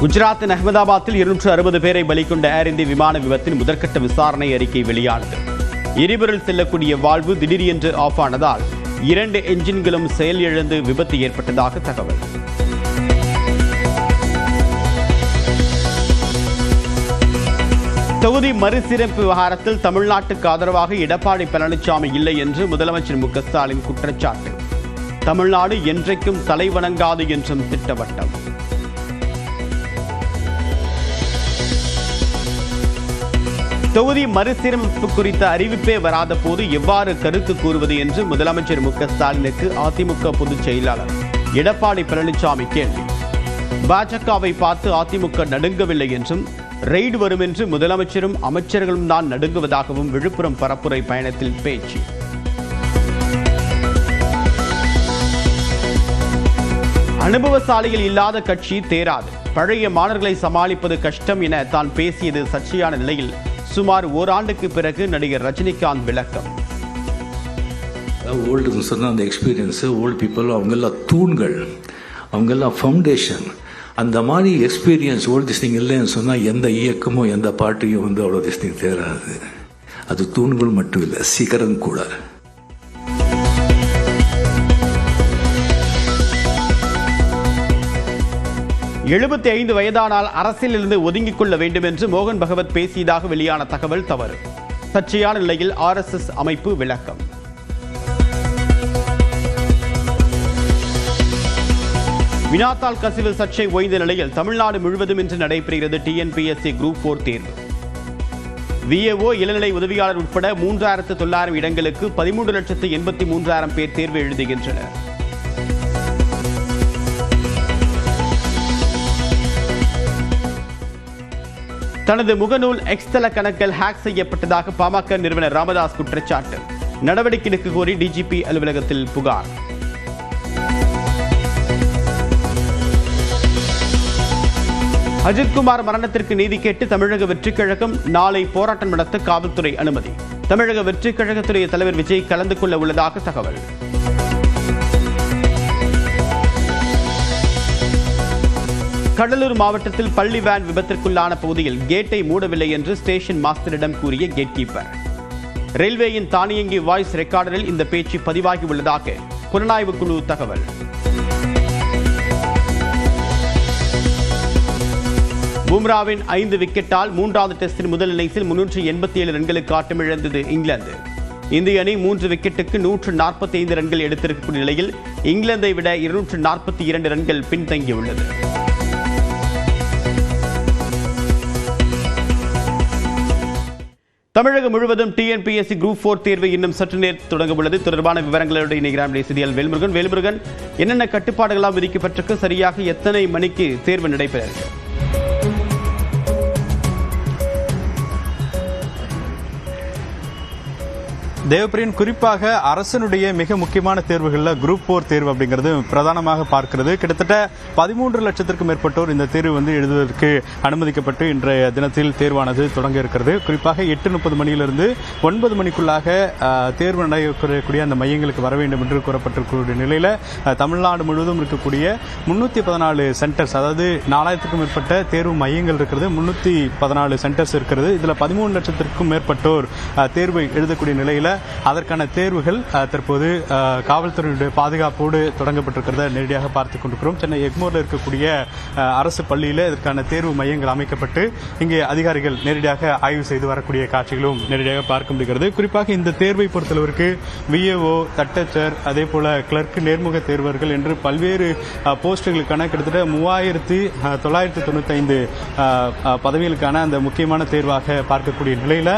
குஜராத்தின் அகமதாபாத்தில் இருநூற்று அறுபது பேரை பலிக்கொண்ட ஏர் இந்திய விமான விபத்தின் முதற்கட்ட விசாரணை அறிக்கை வெளியானது. எரிபொருள் செல்லக்கூடிய வாழ்வு திடீரென்று ஆஃப் ஆனதால் இரண்டு என்ஜின்களும் செயலிழந்து விபத்து ஏற்பட்டதாக தகவல். தொகுதி மறுசீரமைப்பு விவகாரத்தில் தமிழ்நாட்டுக்கு ஆதரவாக எடப்பாடி பழனிசாமி இல்லை என்று முதலமைச்சர் மு க ஸ்டாலின் குற்றச்சாட்டு. தமிழ்நாடு என்றைக்கும் தலைவணங்காது என்றும் திட்டவட்டம். தொகுதி மறுசீரமைப்பு குறித்த அறிவிப்பே வராத போது எவ்வாறு கருத்து கூறுவது என்று முதலமைச்சர் மு க ஸ்டாலினுக்கு அதிமுக பொதுச் செயலாளர் எடப்பாடி பழனிசாமி கேள்வி. பாஜகவை பார்த்து அதிமுக நடுங்கவில்லை என்றும் ரெய்டு வரும் என்று முதலமைச்சரும் அமைச்சர்களும் தான் நடுங்குவதாகவும் விழுப்புரம் பரப்புரை பயணத்தில் பேச்சு. அனுபவசாலிகள் இல்லாத கட்சி தேராது. பழைய மாணவர்களை சமாளிப்பது கஷ்டம் என தான் பேசியது சர்ச்சையான நிலையில் சுமார் ஓராண்டுக்கு பிறகு நடிகர் ரஜினிகாந்த் விளக்கம். ஓல்டுன்னு சொன்னால் அந்த எக்ஸ்பீரியன்ஸு ஓல்டு பீப்புள் அவங்கெல்லாம் தூண்கள் அவங்கெல்லாம் ஃபவுண்டேஷன் அந்த மாதிரி எக்ஸ்பீரியன்ஸ் ஓல்டு திஸ்டிங் இல்லைன்னு சொன்னால் எந்த இயக்கமும் எந்த பாட்டையும் வந்து அவ்வளோ திஸ்டிங் தேராது. அது தூண்கள் மட்டும் இல்லை சிகரம் கூட. எழுபத்தி ஐந்து வயதானால் அரசியலிருந்து ஒதுங்கிக் கொள்ள வேண்டும் என்று மோகன் பகவத் பேசியதாக வெளியான தகவல் தவறு. சர்ச்சையான நிலையில் ஆர்எஸ்எஸ் அமைப்பு விளக்கம். வினாத்தாள் கசிவு சர்ச்சை ஓய்ந்த நிலையில் தமிழ்நாடு முழுவதும் இன்று நடைபெறுகிறது டிஎன்பிஎஸ்சி குரூப் போர் தேர்வு. விஏஓ இளநிலை உதவியாளர் உட்பட மூன்றாயிரத்து தொள்ளாயிரம் இடங்களுக்கு பதிமூன்று லட்சத்து எண்பத்தி மூன்றாயிரம் பேர் தேர்வு எழுதுகின்றனர். தனது முகநூல் எக்ஸ்தல கணக்கில் ஹேக் செய்யப்பட்டதாக பாமக நிறுவனர் ராமதாஸ் குற்றச்சாட்டு. நடவடிக்கை எடுக்க கோரி டிஜிபி அலுவலகத்தில் புகார். அஜித்குமார் மரணத்திற்கு நீதி கேட்டு தமிழக வெற்றிக் கழகம் நாளை போராட்டம் நடத்த காவல்துறை அனுமதி. தமிழக வெற்றிக் கழகத்துடைய தலைவர் விஜய் கலந்து கொள்ள உள்ளதாக தகவல். கடலூர் மாவட்டத்தில் பள்ளி வேன் விபத்திற்குள்ளான பகுதியில் கேட்டை மூடவில்லை என்று ஸ்டேஷன் மாஸ்டரிடம் கூறிய கேட் கீப்பர் ரயில்வேயின் தானியங்கி வாய்ஸ் ரெக்கார்டரில் இந்த பேச்சு பதிவாகி உள்ளதாக புலனாய்வு குழு தகவல். பும்ராவின் ஐந்து விக்கெட்டால் மூன்றாவது டெஸ்டின் முதல் இன்னிங்ஸில் முன்னூற்று எண்பத்தி ஏழு ரன்களுக்கு ஆட்டமிழந்தது இங்கிலாந்து. இந்திய அணி மூன்று விக்கெட்டுக்கு நூற்று நாற்பத்தி ஐந்து ரன்கள் எடுத்திருக்கக்கூடிய நிலையில் இங்கிலாந்தை விட இருநூற்று நாற்பத்தி இரண்டு ரன்கள் பின்தங்கியுள்ளது. தமிழகம் முழுவதும் டிஎன்பிஎஸ்சி குரூப் ஃபோர் தேர்வு இன்னும் சற்று நேர் தொடங்க உள்ளது தொடர்பான விவரங்களோடு இணைகிறார் செய்தியால் வேல்முருகன். வேல்முருகன் என்னென்ன கட்டுப்பாடுகளாக விதிக்கப்பட்டிருக்கு? சரியாக எத்தனை மணிக்கு தேர்வு நடைபெற தேவப்பிரியன் குறிப்பாக அரசனுடைய மிக முக்கியமான தேர்வுகளில் குரூப் போர் தேர்வு அப்படிங்கிறது பிரதானமாக பார்க்கிறது. கிட்டத்தட்ட பதிமூன்று லட்சத்திற்கும் மேற்பட்டோர் இந்த தேர்வு வந்து எழுதுவதற்கு அனுமதிக்கப்பட்டு இன்றைய தினத்தில் தேர்வானது தொடங்க இருக்கிறது. குறிப்பாக எட்டு முப்பது மணியிலிருந்து ஒன்பது மணிக்குள்ளாக தேர்வு நடைபெறக்கூடிய அந்த மையங்களுக்கு வர வேண்டும் என்று கூறப்பட்டிருக்கக்கூடிய நிலையில் தமிழ்நாடு முழுவதும் இருக்கக்கூடிய முன்னூற்றி பதினாலு சென்டர்ஸ் அதாவது நாலாயிரத்துக்கும் மேற்பட்ட தேர்வு மையங்கள் இருக்கிறது முன்னூற்றி பதினாலு சென்டர்ஸ் இருக்கிறது. இதில் பதிமூணு லட்சத்திற்கும் மேற்பட்டோர் தேர்வு எழுதக்கூடிய நிலையில் அதற்கான தேர்வுகள் தற்போது காவல்துறையினுடைய பாதுகாப்போடு தொடங்கப்பட்டிருக்கிறத நேரடியாக பார்த்துக் கொண்டிருக்கிறோம். சென்னை எக்மோர்ல இருக்கக்கூடிய அரசு பள்ளியில் இதற்கான தேர்வு மையங்கள் அமைக்கப்பட்டு இங்கே அதிகாரிகள் நேரடியாக ஆய்வு செய்து வரக்கூடிய காட்சிகளும் நேரடியாக பார்க்க முடிகிறது. குறிப்பாக இந்த தேர்வை பொறுத்தளவிற்கு விஏஓ தட்டச்சர் அதே போல கிளர்க் நேர்முக தேர்வர்கள் என்று பல்வேறு போஸ்டுகளுக்கான கிட்டத்தட்ட மூவாயிரத்தி தொள்ளாயிரத்தி தொண்ணூத்தி ஐந்து பதவிகளுக்கான அந்த முக்கியமான தேர்வாக பார்க்கக்கூடிய நிலையில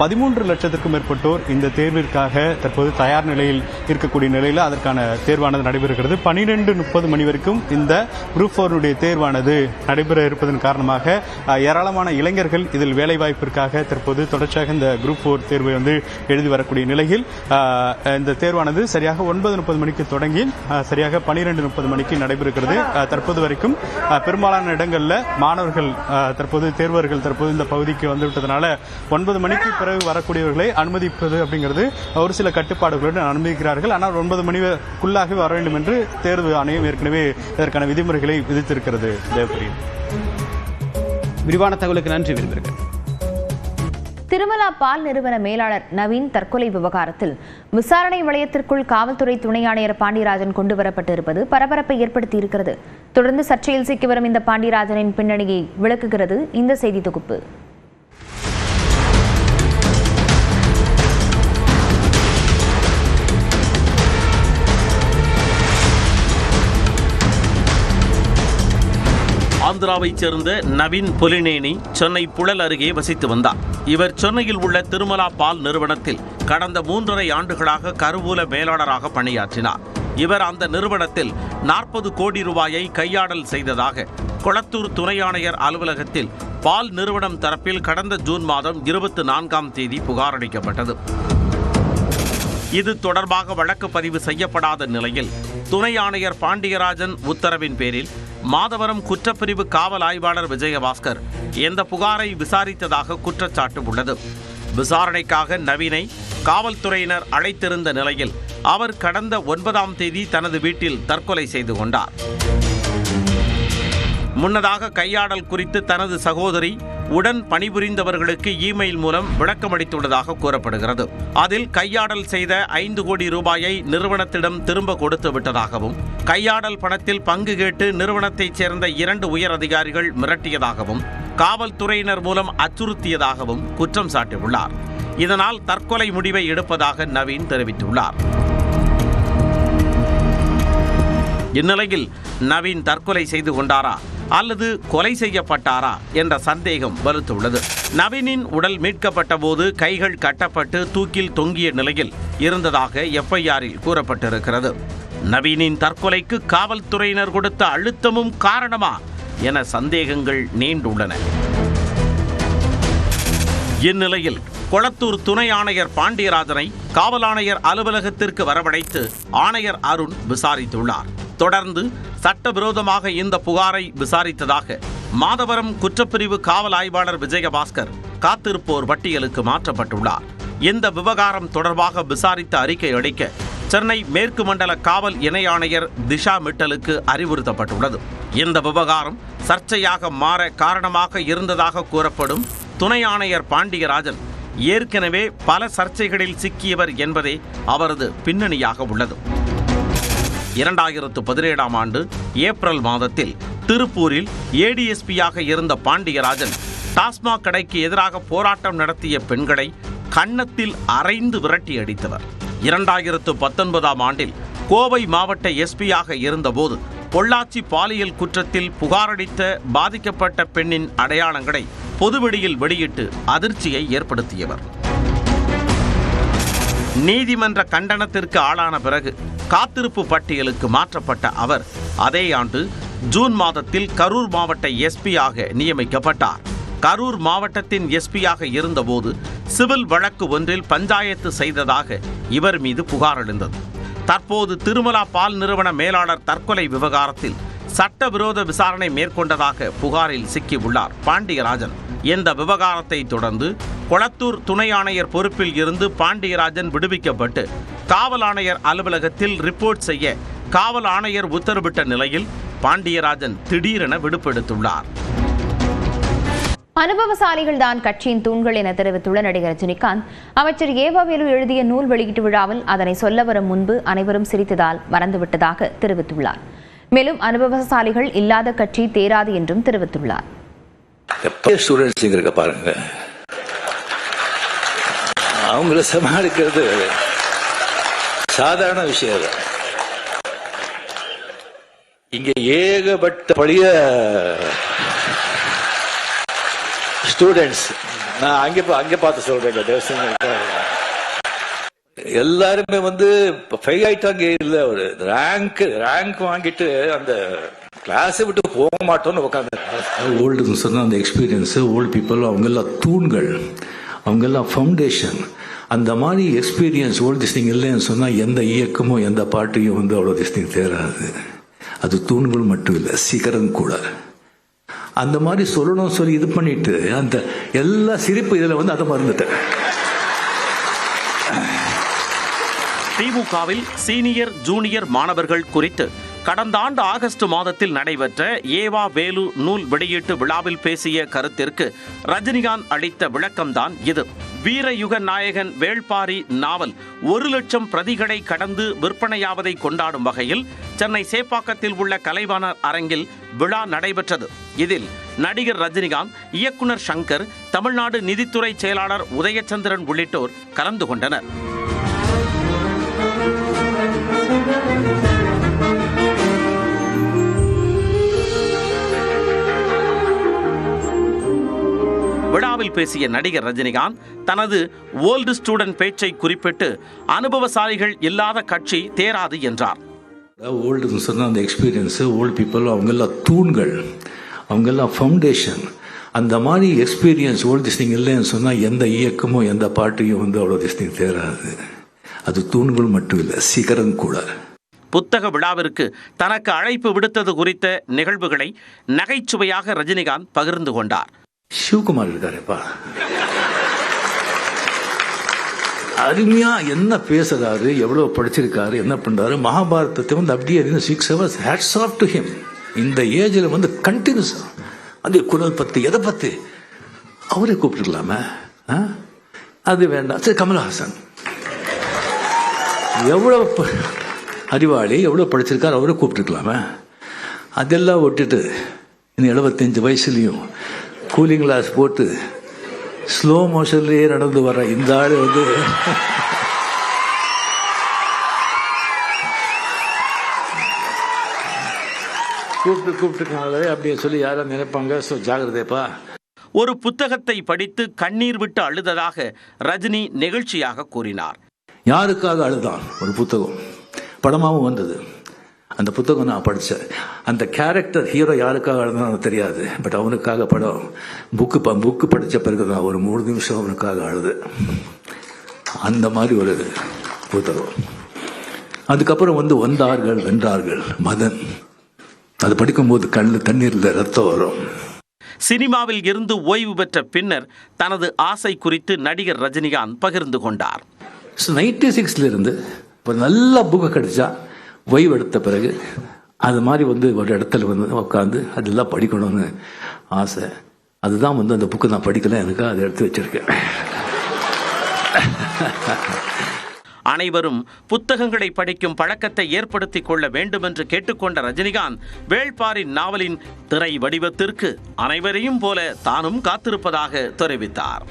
பதிமூன்று லட்சத்திற்கும் மேற்பட்டோர் இந்த தேர்விற்காக தற்போது தயார் நிலையில் இருக்கக்கூடிய நிலையில் அதற்கான தேர்வானது நடைபெறுகிறது. பனிரெண்டு முப்பது மணி வரைக்கும் இந்த குரூப் போருடைய தேர்வானது நடைபெற இருப்பதன் காரணமாக ஏராளமான இளைஞர்கள் இதில் வேலைவாய்ப்பிற்காக தற்போது தொடர்ச்சியாக இந்த குரூப் போர் தேர்வை வந்து எழுதி வரக்கூடிய நிலையில் இந்த தேர்வானது சரியாக ஒன்பது முப்பது மணிக்கு தொடங்கி சரியாக பனிரெண்டு முப்பது மணிக்கு நடைபெறுகிறது. தற்போது வரைக்கும் பெரும்பாலான இடங்களில் மாணவர்கள் தற்போது தேர்வர்கள் தற்போது இந்த பகுதிக்கு வந்துவிட்டதுனால ஒன்பது மணிக்கு பிறகு வரக்கூடியவர்களை அனுமதிப்பது அப்படிங்கிறது ஒரு சில கட்டுப்பாடுகளுடன் அனுமதிக்கிறார்கள். ஆனால் ஒன்பது மணிக்குள்ளாக வர வேண்டும் என்று தேர்வு ஆணையம் ஏற்கனவே இதற்கான விதிமுறைகளை விதித்திருக்கிறது. தேவப்பிரியன் விரிவான தகவலுக்கு நன்றி விரும்புகிறேன் திருமலா பால் நிறுவன மேலாளர் நவீன் தற்கொலை விவகாரத்தில் விசாரணை வளையத்திற்குள் காவல்துறை துணை ஆணையர் பாண்டியராஜன் கொண்டு வரப்பட்டிருப்பது பரபரப்பை ஏற்படுத்தியிருக்கிறது. தொடர்ந்து சர்ச்சையில் சிக்கி வரும் இந்த பாண்டியராஜனின் பின்னணியை விளக்குகிறது இந்த செய்தி தொகுப்பு. ஆந்திராவைச் சேர்ந்த நவீன் பொலினேனி சென்னை புழல் அருகே வசித்து வந்தார். இவர் சென்னையில் உள்ள திருமலா பால் நிறுவனத்தில் கடந்த மூன்றரை ஆண்டுகளாக கருவூல மேலாளராக பணியாற்றினார். இவர் அந்த நிறுவனத்தில் நாற்பது கோடி ரூபாயை கையாடல் செய்ததாக கொளத்தூர் துணை ஆணையர் அலுவலகத்தில் பால் நிறுவனம் தரப்பில் கடந்த ஜூன் மாதம் இருபத்தி நான்காம் தேதி புகாரளிக்கப்பட்டது இது தொடர்பாக வழக்கு பதிவு செய்யப்படாத நிலையில் துணை ஆணையர் பாண்டியராஜன் உத்தரவின் பேரில் மாதவரம் குற்றப்பிரிவு காவல் ஆய்வாளர் விஜயபாஸ்கர் எந்த புகாரை விசாரித்ததாக குற்றச்சாட்டு உள்ளது. விசாரணைக்காக நவீனை காவல்துறையினர் அழைத்திருந்த நிலையில் அவர் கடந்த ஒன்பதாம் தேதி தனது வீட்டில் தற்கொலை செய்து கொண்டார். முன்னதாக கையாடல் குறித்து தனது சகோதரி உடன் பணிபுரிந்தவர்களுக்கு இமெயில் மூலம் விளக்கமளித்துள்ளதாக கூறப்படுகிறது. அதில் கையாடல் செய்த ஐந்து கோடி ரூபாயை நிறுவனத்திடம் திரும்ப கொடுத்து விட்டதாகவும் கையாடல் பணத்தில் பங்கு கேட்டு நிறுவனத்தைச் சேர்ந்த இரண்டு உயர் அதிகாரிகள் மிரட்டியதாகவும் காவல்துறையினர் மூலம் அச்சுறுத்தியதாகவும் குற்றம் சாட்டியுள்ளார். இதனால் தற்கொலை முடிவை எடுப்பதாக நவீன் தெரிவித்துள்ளார். இந்நிலையில் நவீன் தற்கொலை செய்து கொண்டாரா அல்லது கொலை செய்யப்பட்டாரா என்ற சந்தேகம் வலுத்துள்ளது. நவீனின் உடல் மீட்கப்பட்ட போது கைகள் கட்டப்பட்டு தூக்கில் தொங்கிய நிலையில் இருந்ததாக எஃப்ஐஆரில் கூறப்பட்டிருக்கிறது. நவீனின் தற்கொலைக்கு காவல்துறையினர் கொடுத்த அழுத்தமும் காரணமா என சந்தேகங்கள் நீண்டுள்ளன. இந்நிலையில் கொளத்தூர் துணை ஆணையர் பாண்டியராஜனை காவல் ஆணையர் அலுவலகத்திற்கு வரவழைத்து ஆணையர் அருண் விசாரித்துள்ளார். தொடர்ந்து சட்டவிரோதமாக இந்த புகாரை விசாரித்ததாக மாதவரம் குற்றப்பிரிவு காவல் ஆய்வாளர் விஜயபாஸ்கர் காத்திருப்போர் பட்டியலுக்கு மாற்றப்பட்டுள்ளார். இந்த விவகாரம் தொடர்பாக விசாரித்த அறிக்கை அளிக்க சென்னை மேற்கு மண்டல காவல் இணை ஆணையர் திஷா மிட்டலுக்கு அறிவுறுத்தப்பட்டுள்ளது. இந்த விவகாரம் சர்ச்சையாக மாற காரணமாக இருந்ததாக கூறப்படும் துணை ஆணையர் பாண்டியராஜன் ஏற்கனவே பல சர்ச்சைகளில் சிக்கியவர் என்பதே அவரது பின்னணியாக உள்ளது. இரண்டாயிரத்து பதினேழாம் ஆண்டு ஏப்ரல் மாதத்தில் திருப்பூரில் ஏடிஎஸ்பியாக இருந்த பாண்டியராஜன் டாஸ்மாக் கடைக்கு எதிராக போராட்டம் நடத்திய பெண்களை கன்னத்தில் அரைந்து விரட்டி அடித்தவர். இரண்டாயிரத்து பத்தொன்பதாம் ஆண்டில் கோவை மாவட்ட எஸ்பியாக இருந்தபோது பொள்ளாச்சி பாலியல் குற்றத்தில் புகாரளித்த பாதிக்கப்பட்ட பெண்ணின் அடையாளங்களை பொதுவெளியில் வெளியிட்டு அதிர்ச்சியை ஏற்படுத்தியவர். நீதிமன்ற கண்டனத்திற்கு ஆளான பிறகு காத்திருப்பு பட்டியலுக்கு மாற்றப்பட்ட அவர் அதே ஆண்டு ஜூன் மாதத்தில் கரூர் மாவட்ட எஸ்பியாக நியமிக்கப்பட்டார். கரூர் மாவட்டத்தின் எஸ்பியாக இருந்தபோது சிவில் வழக்கு ஒன்றில் பஞ்சாயத்து செய்ததாக இவர் மீது புகார் எழுந்தது. தற்போது திருமலா பால் நிறுவன மேலாளர் தற்கொலை விவகாரத்தில் சட்டவிரோத விசாரணை மேற்கொண்டதாக புகாரில் சிக்கியுள்ளார் பாண்டியராஜன். இந்த விவகாரத்தை தொடர்ந்து கொளத்தூர் துணை ஆணையர் பொறுப்பில் இருந்து பாண்டியராஜன் விடுவிக்கப்பட்டு காவல் ஆணையர் அலுவலகத்தில் ரிப்போர்ட் செய்ய காவல் ஆணையர் உத்தரவிட்ட நிலையில் பாண்டியராஜன் திடீரென விடுப்பெடுத்துள்ளார் அனுபவசாலிகள் தான் கட்சியின் தூண்கள் என தெரிவித்துள்ள நடிகர் ரஜினிகாந்த் அமைச்சர் ஏவாவேலு எழுதிய நூல் வெளியீட்டு விழாவில் அதனை சொல்ல வரும் முன்பு அனைவரும் சிரித்ததால் மறந்துவிட்டதாக தெரிவித்துள்ளார். மேலும் அனுபவசாலிகள் இல்லாத கட்சி தேராது என்றும் தெரிவித்துள்ளார். பாருங்க. அவங்கள சமாளிக்கிறது சாதாரண விஷயம் இங்க ஏகப்பட்ட பழைய ஸ்டூடெண்ட்ஸ் நான் அங்கே பா- பார்த்து சொல்றேன் இல்ல, எல்லாருமே வந்து ஃபெயில் ஆயிட்டாங்க. இல்லை ஒரு ரேங்க் ரேங்க் வாங்கிட்டு அந்த கிளாஸை விட்டு போக மாட்டோம்னு உட்காந்து ஓல்டுன்னு சொன்னால் அந்த எக்ஸ்பீரியன்ஸு ஓல்டு பீப்புள் அவங்கெல்லாம் தூண்கள் அவங்கெல்லாம் ஃபவுண்டேஷன் அந்த மாதிரி எக்ஸ்பீரியன்ஸ் ஓல்டு திஸ்டிங் இல்லைன்னு சொன்னால் எந்த இயக்கமும் எந்த பாட்டையும் வந்து அவ்வளோ திஸ்டிங் தேராது. அது தூண்கள் மட்டும் இல்லை சிகரம் கூட. அந்த மாதிரி சொல்லணும் சொல்லி இது பண்ணிட்டு அந்த எல்லா சிரிப்பு இதில் வந்து அதை மறந்துட்டேன். திமுகவில் சீனியர் ஜூனியர் மாணவர்கள் குறித்து கடந்த ஆண்டு ஆகஸ்ட் மாதத்தில் நடைபெற்ற ஏவா வேலு நூல் வெளியீட்டு விழாவில் பேசிய கருத்திற்கு ரஜினிகாந்த் அளித்த விளக்கம்தான் இது. வீரயுக நாயகன் வேள்பாரி நாவல் ஒரு லட்சம் பிரதிகளை கடந்து விற்பனையாவதை கொண்டாடும் வகையில் சென்னை சேப்பாக்கத்தில் உள்ள கலைவாணர் அரங்கில் விழா நடைபெற்றது. இதில் நடிகர் ரஜினிகாந்த் இயக்குனர் சங்கர் தமிழ்நாடு நிதித்துறை செயலாளர் உதயச்சந்திரன் உள்ளிட்டோர் கலந்து கொண்டனர். பேசிய நடிகர் ரஜினிகாந்த் தனது ஓல்டு ஸ்டூடெண்ட் பேச்சை குறிப்பிட்டு அனுபவசாலிகள் இல்லாத கட்சி தேராது என்றார். ஓல்டுன்னு சொன்னால் அந்த எக்ஸ்பீரியன்ஸு ஓல்டு பீப்புள் அவங்கெல்லாம் தூண்கள் அவங்கெல்லாம் ஃபவுண்டேஷன் அந்த மாதிரி எக்ஸ்பீரியன்ஸ் ஓல்டு திஸ்டிங் இல்லைன்னு சொன்னால் எந்த இயக்கமும் எந்த பாட்டையும் வந்து அவ்வளோ திஸ்டிங் தேராது. அது தூண்கள் மட்டும் இல்லை சிகரம் கூட. புத்தக விழாவிற்கு தனக்கு அழைப்பு விடுத்தது குறித்த நிகழ்வுகளை நகைச்சுவையாக ரஜினிகாந்த் பகிர்ந்து கொண்டார். சிவகுமார் இருக்காருப்பா அருமையா என்ன பேசுறாரு எவ்வளவு படிச்சிருக்காரு என்ன பண்றாரு மகாபாரதத்தை வந்து அப்படியே six hours hats off to him இந்த ஏஜில் வந்து கண்டினியூஸா அது குரல் பத்து எதை பத்து? அவரே கூப்பிட்டுருக்கலாமே ஆ? அது வேண்டாம். சரி கமல்ஹாசன். எவ்வளவு அறிவாளி எவ்வளோ படிச்சிருக்காரு அவரை கூப்பிட்டுருக்கலாமே அதெல்லாம் விட்டுட்டு இன்னும் எழுபத்தஞ்சு வயசுலேயும் கூலிங் கிளாஸ் போட்டு ஸ்லோ மோஷன்லேயே நடந்து வர இந்த ஆள் வந்து கூப்பிட்டு கூப்பிட்டுருக்காங்களே அப்படின்னு சொல்லி யாரும் நினைப்பாங்க. ஸோ ஜாகிரதைப்பா ஒரு புத்தகத்தை படித்து கண்ணீர் விட்டு அழுததாக ரஜினி நெகிழ்ச்சியாக கூறினார். யாருக்காக அழுதான்? ஒரு புத்தகம். படமாகவும் வந்தது. அந்த புத்தகம் நான் படித்தேன் அந்த கேரக்டர் ஹீரோ யாருக்காக எனக்கு தெரியாது. பட் அவனுக்காக படம் புக்கு ப புக்கு படித்த பிறகு நான் ஒரு மூணு நிமிஷம் அவனுக்காக அழுது. அந்த மாதிரி ஒரு புத்தகம். அதுக்கப்புறம் வந்து வந்தார்கள் வென்றார்கள். மதன். அது படிக்கும்போது கண்ணில் தண்ணீரில் ரத்தம் வரும். சினிமாவில் இருந்து ஓய்வு பெற்ற பின்னர் தனது ஆசை குறித்து நடிகர் ரஜினிகாந்த் பகிர்ந்து கொண்டார். ஸோ நைன்டி சிக்ஸ்ல இருந்து ஒரு நல்ல புக்கு கிடைச்சா ஓய்வு எடுத்த பிறகு அது மாதிரி வந்து ஒரு இடத்துல வந்து உட்காந்து அதெல்லாம் படிக்கணும்னு ஆசை. அதுதான் வந்து அந்த புக்கு நான் படிக்கல எனக்கு அதை எடுத்து வச்சிருக்கேன். அனைவரும் புத்தகங்களை படிக்கும் பழக்கத்தை ஏற்படுத்திக் கொள்ள வேண்டும் என்று கேட்டுக்கொண்ட ரஜினிகாந்த் வேள்பாரின் நாவலின் திரை வடிவத்திற்கு அனைவரையும் போல தானும் காத்திருப்பதாக தெரிவித்தார்.